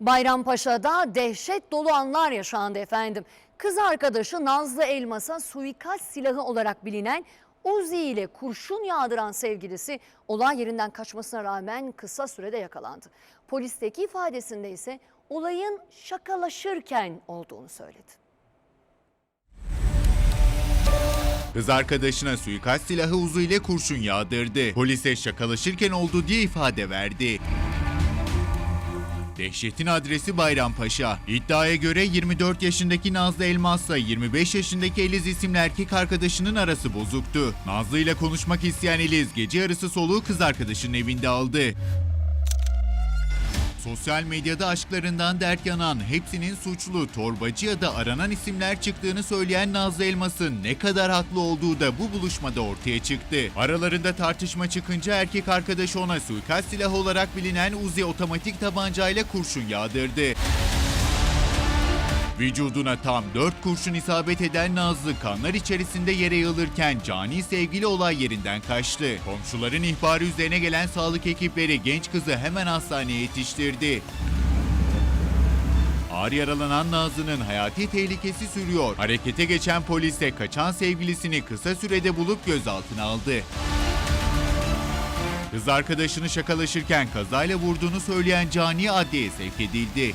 Bayrampaşa'da dehşet dolu anlar yaşandı efendim. Kız arkadaşı Nazlı Elmas'a suikast silahı olarak bilinen Uzi ile kurşun yağdıran sevgilisi olay yerinden kaçmasına rağmen kısa sürede yakalandı. Polisteki ifadesinde ise olayın şakalaşırken olduğunu söyledi. Kız arkadaşına suikast silahı uzu ile kurşun yağdırdı. Polise şakalaşırken oldu diye ifade verdi. Dehşetin adresi Bayrampaşa. İddiaya göre 24 yaşındaki Nazlı Elmas'la 25 yaşındaki Eliz isimli erkek arkadaşının arası bozuktu. Nazlı ile konuşmak isteyen Eliz gece yarısı soluğu kız arkadaşının evinde aldı. Sosyal medyada aşklarından dert yanan, hepsinin suçlu, torbacı ya da aranan isimler çıktığını söyleyen Nazlı Elmas'ın ne kadar haklı olduğu da bu buluşmada ortaya çıktı. Aralarında tartışma çıkınca erkek arkadaşı ona suikast silahı olarak bilinen Uzi otomatik tabancayla kurşun yağdırdı. Vücuduna tam 4 kurşun isabet eden Nazlı kanlar içerisinde yere yığılırken cani sevgili olay yerinden kaçtı. Komşuların ihbarı üzerine gelen sağlık ekipleri genç kızı hemen hastaneye yetiştirdi. Ağır yaralanan Nazlı'nın hayati tehlikesi sürüyor. Harekete geçen polis de kaçan sevgilisini kısa sürede bulup gözaltına aldı. Kız arkadaşını şakalaşırken kazayla vurduğunu söyleyen cani adliyeye sevk edildi.